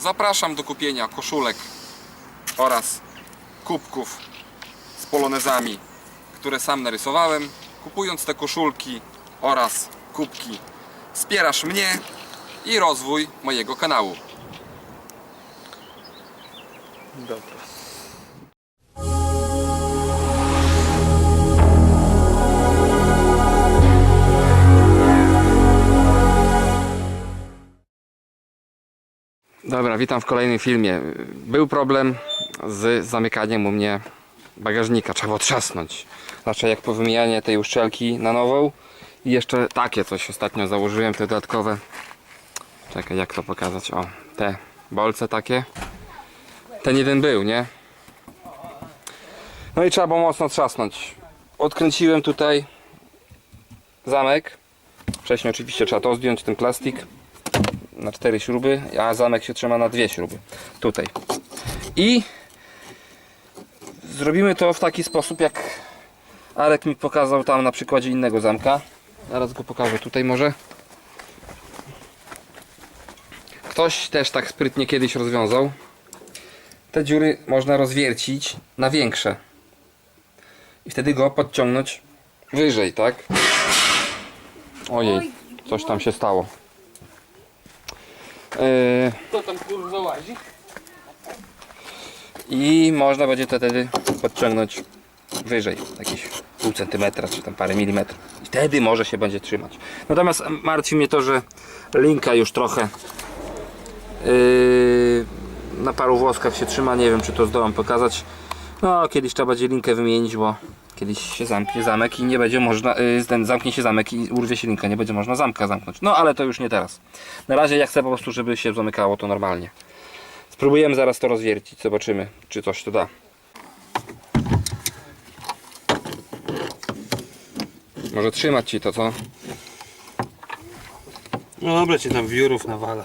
zapraszam do kupienia koszulek oraz kubków z polonezami, które sam narysowałem. Kupując te koszulki oraz kubki wspierasz mnie i rozwój mojego kanału. Dobra. Dobra, witam w kolejnym filmie. Był problem z zamykaniem u mnie bagażnika. Trzeba było trzasnąć. Znaczy jak po wymianie tej uszczelki na nową i jeszcze takie coś ostatnio założyłem, te dodatkowe. Czekaj, jak to pokazać? O, te bolce takie. Ten jeden był, nie? No i trzeba było mocno trzasnąć. Odkręciłem tutaj zamek. Wcześniej oczywiście trzeba to zdjąć, ten plastik na cztery śruby, a zamek się trzyma na dwie śruby. Tutaj. I zrobimy to w taki sposób, jak Arek mi pokazał tam na przykładzie innego zamka. Zaraz go pokażę tutaj może. Ktoś też tak sprytnie kiedyś rozwiązał. Te dziury można rozwiercić na większe. I wtedy go podciągnąć wyżej, tak? Ojej, coś tam się stało. Yy, Kto tam kurwa łazi? I można będzie to wtedy podciągnąć wyżej, jakieś pół centymetra czy tam parę milimetrów. I Wtedy może się będzie trzymać. Natomiast martwi mnie to, że linka już trochę yy, na paru włoskach się trzyma. Nie wiem, czy to zdołam pokazać. No, kiedyś trzeba będzie linkę wymienić, bo kiedyś się zamknie zamek i nie będzie można, yy, ten zamknie się zamek i urwie się linka, nie będzie można zamka zamknąć. No, ale to już nie teraz. Na razie ja chcę po prostu, żeby się zamykało to normalnie. Spróbujemy zaraz to rozwiercić, zobaczymy, czy coś to da. Może trzymać ci to, co? No dobra, ci tam wiórów nawala.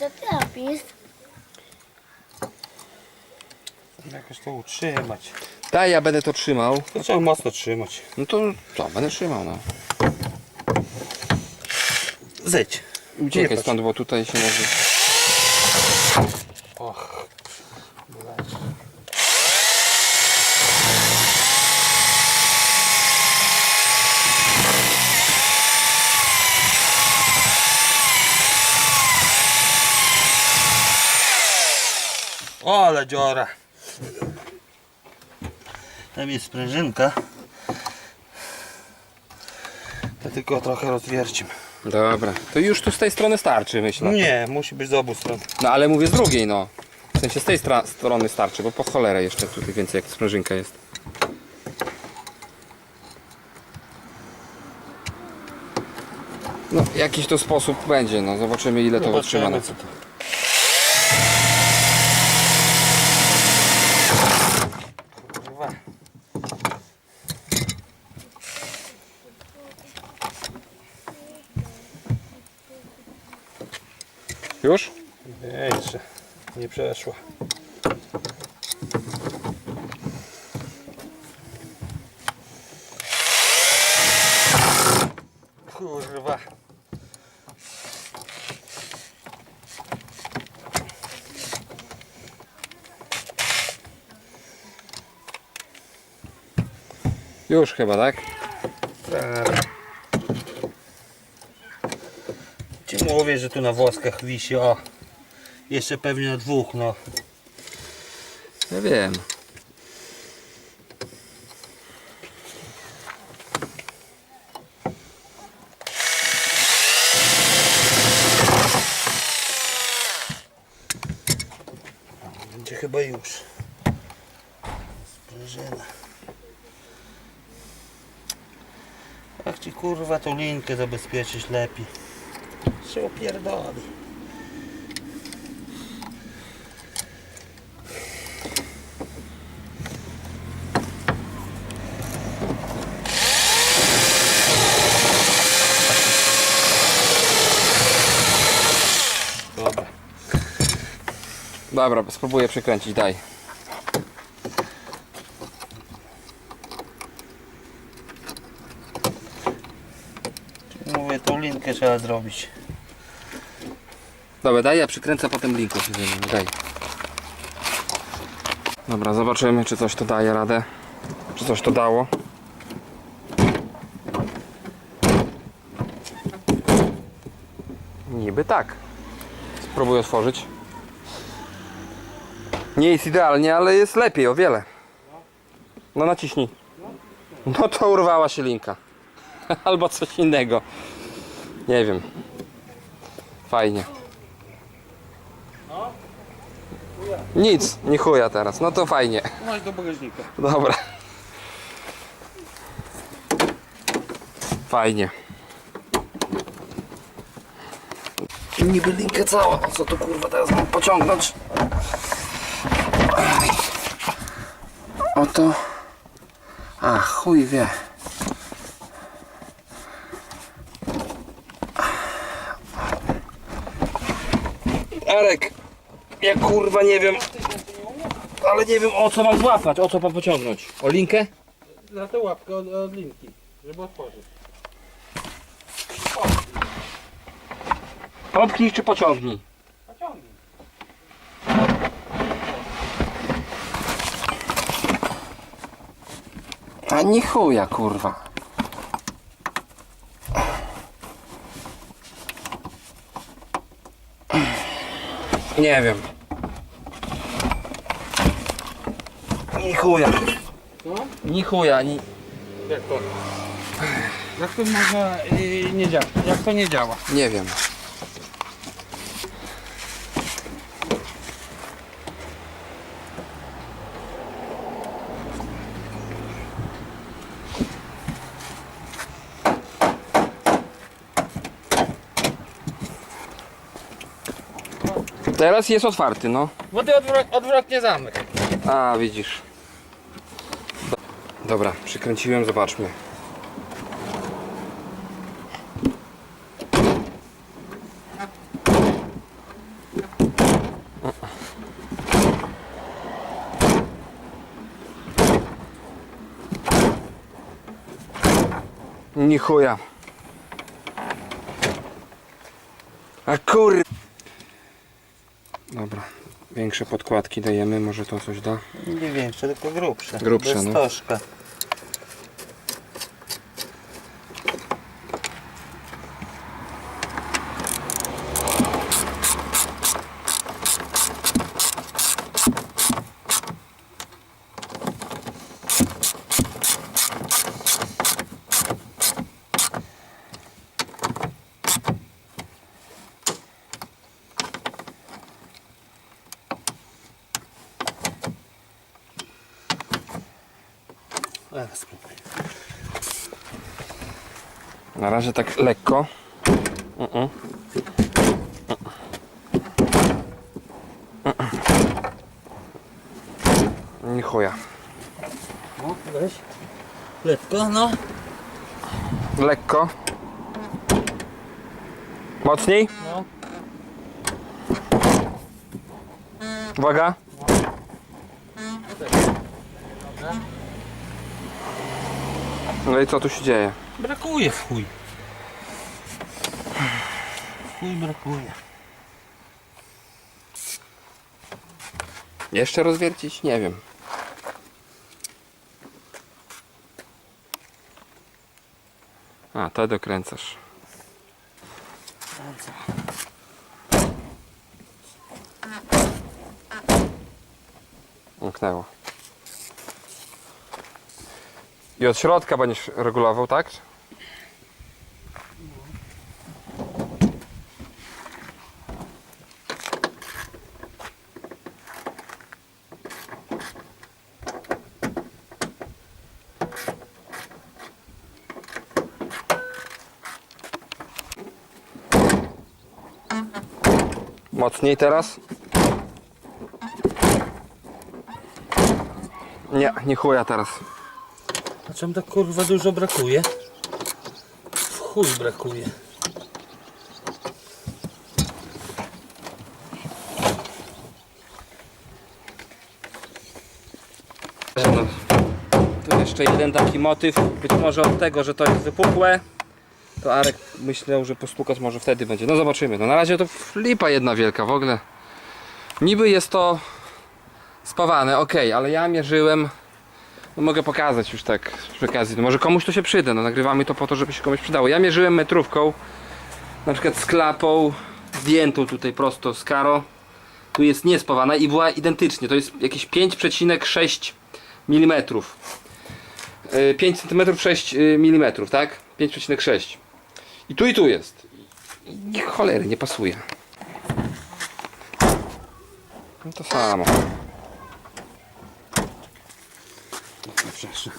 Co ty robisz? Jakoś to utrzymać. Tak, ja będę to trzymał. To trzeba mocno trzymać. No to co, będę trzymał, no. Zejdź. Uciekaj stąd, bo tutaj się może... Och. O, ale dziora. Tam jest sprężynka. To tylko trochę rozwiercimy. Dobra, to już tu z tej strony starczy, myślę. Nie, musi być z obu stron. No ale mówię z drugiej, no. W sensie z tej strony starczy, bo po cholerę jeszcze tutaj więcej jak sprężynka jest. No, jakiś to sposób będzie, no zobaczymy ile to wytrzyma. No. co to. Już? Jeszcze nie przeszła. Kurwa. Już chyba, tak? Tak. Ci mówię, że tu na włoskach wisi, o. Jeszcze pewnie na dwóch, no. Ja wiem. Będzie chyba już. Sprężyna. Jak ci kurwa tą linkę zabezpieczyć lepiej. Się opierdoli. Dobra. Dobra, spróbuję przykręcić, daj. Mówię, tą linkę trzeba zrobić. Dobra, daj, ja przykręcę, potem zajmiemy, daj. Dobra, zobaczymy, czy coś to daje radę. Czy coś to dało. Niby tak. Spróbuję otworzyć. Nie jest idealnie, ale jest lepiej, o wiele. No naciśnij. No to urwała się linka. Albo coś innego. Nie wiem. Fajnie. Nic, nie chuja teraz. No to fajnie. Masz do bagażnika. Dobra. Fajnie. Niby linkę całą. Co tu kurwa teraz mam pociągnąć? Oto. A chuj wie. Arek, ja kurwa nie wiem, ale nie wiem o co mam złapać, o co mam pociągnąć. O linkę? Za tę łapkę od, od linki, żeby otworzyć. Popchnij czy pociągnij? Pociągnij. A nie chuja kurwa. Nie wiem. Ni chuja. No? Ni chuja, ni... Jak to? Jak to można yy, nie działa? Jak to nie działa? Nie wiem. Teraz jest otwarty, no. Bo ty odwrot, odwrotnie zamek. A, widzisz. Do- Dobra, przykręciłem, zobaczmy. Ni chuja. A kur... Dobra, większe podkładki dajemy, może to coś da. Nie większe, tylko grubsze. Grubsze, Bez no. stożka. Spróbuję. Na razie tak lekko. Uh-uh. Nie chuja. No, weź. Lekko, no. Lekko. Mocniej. No. Uwaga. No i co tu się dzieje? Brakuje w chuj. W chuj brakuje. Jeszcze rozwiercić? Nie wiem. A, te dokręcasz. Umknęło. I od środka będziesz regulował, tak? Mocniej teraz. Nie, nie chuja teraz. A czemu tak kurwa dużo brakuje? W chuj brakuje. No, tu jeszcze jeden taki motyw, być może od tego, że to jest wypukłe, to Arek myślał, że postukać może wtedy będzie. No zobaczymy. No na razie to lipa jedna wielka w ogóle. Niby jest to spawane, ok, ale ja mierzyłem no mogę pokazać już tak przy okazji. No może komuś to się przyda. No nagrywamy to po to, żeby się komuś przydało. Ja mierzyłem metrówką, na przykład z klapą, zdjętą tutaj prosto z karo. Tu jest niespawana i była identycznie. To jest jakieś 5,6 mm. Y, 5 cm 6 mm, tak? 5,6. I tu i tu jest. I cholery, nie pasuje. No to samo. Przepraszam.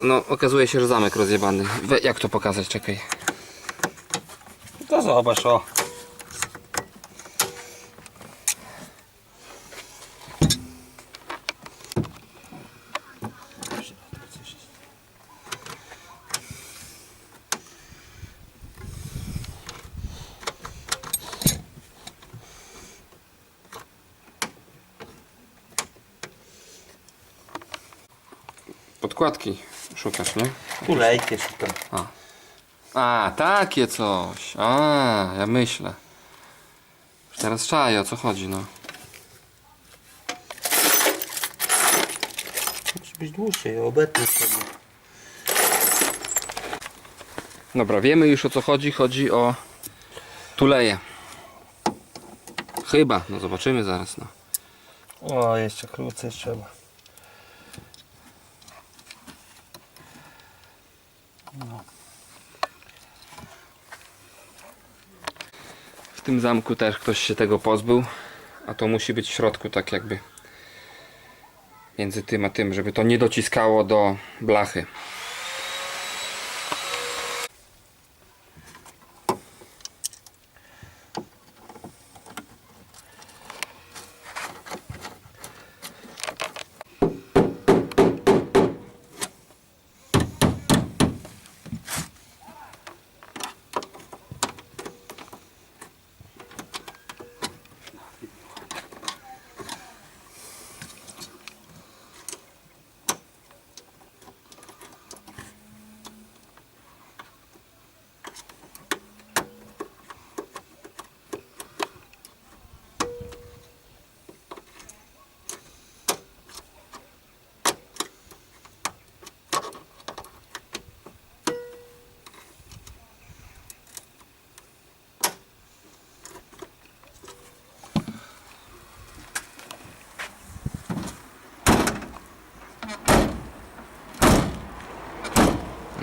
No, okazuje się, że zamek rozjebany. We, jak to pokazać? Czekaj. To zobacz, o. Podkładki szukasz, nie? Kulejkę szukam. A, takie coś. A, ja myślę. Już teraz czaję, o co chodzi, no. Musi być dłuższy, obetnę sobie. Dobra, wiemy już o co chodzi. Chodzi o tuleje. Chyba, no zobaczymy zaraz, no. O, jeszcze krócej trzeba. W tym zamku też ktoś się tego pozbył, a to musi być w środku tak jakby między tym a tym, żeby to nie dociskało do blachy.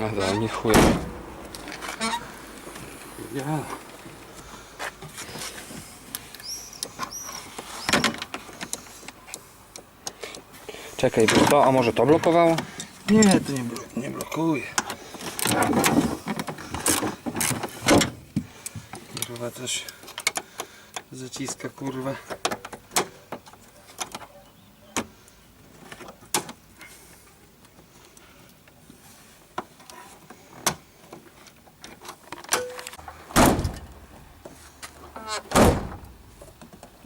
Dobra, nie chuj. Ja. Czekaj, bo to, a może to blokowało? Nie, to nie, blo- nie blokuje. Kurwa też zaciska kurwa.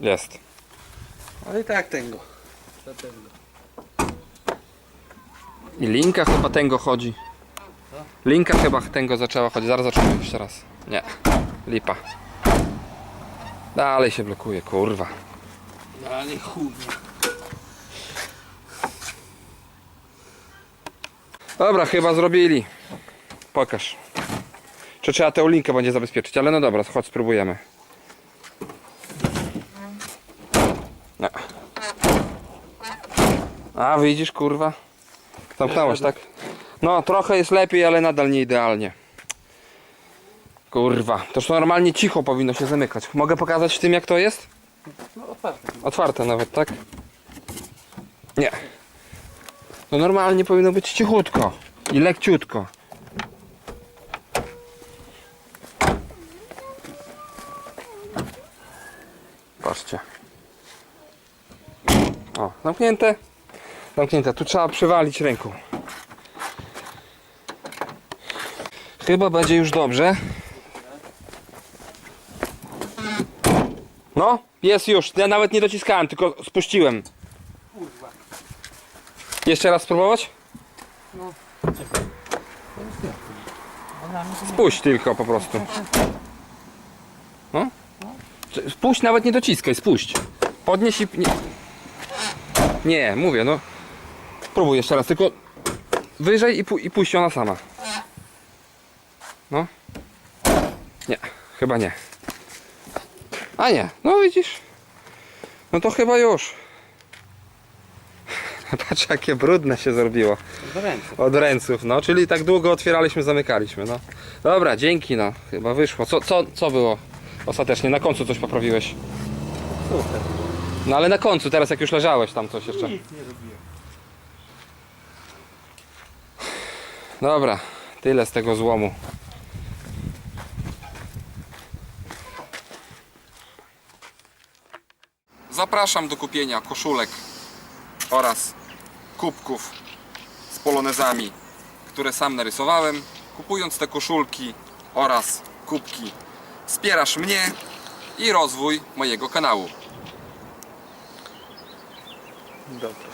Jest. Ale i tak tego. I linka chyba tęgo chodzi. Linka chyba tęgo zaczęła chodzić. Zaraz zobaczymy jeszcze raz. Nie. Lipa. Dalej się blokuje, kurwa. Ale chuj. Dobra, chyba zrobili. Pokaż. Czy trzeba tę linkę będzie zabezpieczyć, ale no dobra, chodź spróbujemy. A widzisz kurwa? Zamknąłeś, tak? No trochę jest lepiej, ale nadal nie idealnie. Kurwa, to już normalnie cicho powinno się zamykać. Mogę pokazać w tym jak to jest? No otwarte. Otwarte nawet, tak? Nie. To normalnie powinno być cichutko i lekciutko. Patrzcie. O, zamknięte. Zamknięte. Tu trzeba przywalić ręką. Chyba będzie już dobrze. No, jest już. Ja nawet nie dociskałem, tylko spuściłem. Jeszcze raz spróbować? Mi Spuść tylko po prostu. No. Spuść, nawet nie dociskaj, spuść. Podnieś i... Nie mówię, no. Spróbuj jeszcze raz, tylko wyżej i, pu i puść ona sama. No. Nie, chyba nie. A nie, no widzisz. No to chyba już. Patrz jakie brudne się zrobiło. do ręce. Od ręców, no, czyli tak długo otwieraliśmy, zamykaliśmy, no. Dobra, dzięki, no, chyba wyszło. Co, co, co było ostatecznie? Na końcu coś poprawiłeś. Super. No ale na końcu, teraz jak już leżałeś tam coś jeszcze. Nic nie robiłem. Dobra, tyle z tego złomu. Zapraszam do kupienia koszulek oraz kubków z polonezami, które sam narysowałem. Kupując te koszulki oraz kubki wspierasz mnie i rozwój mojego kanału. Dobra.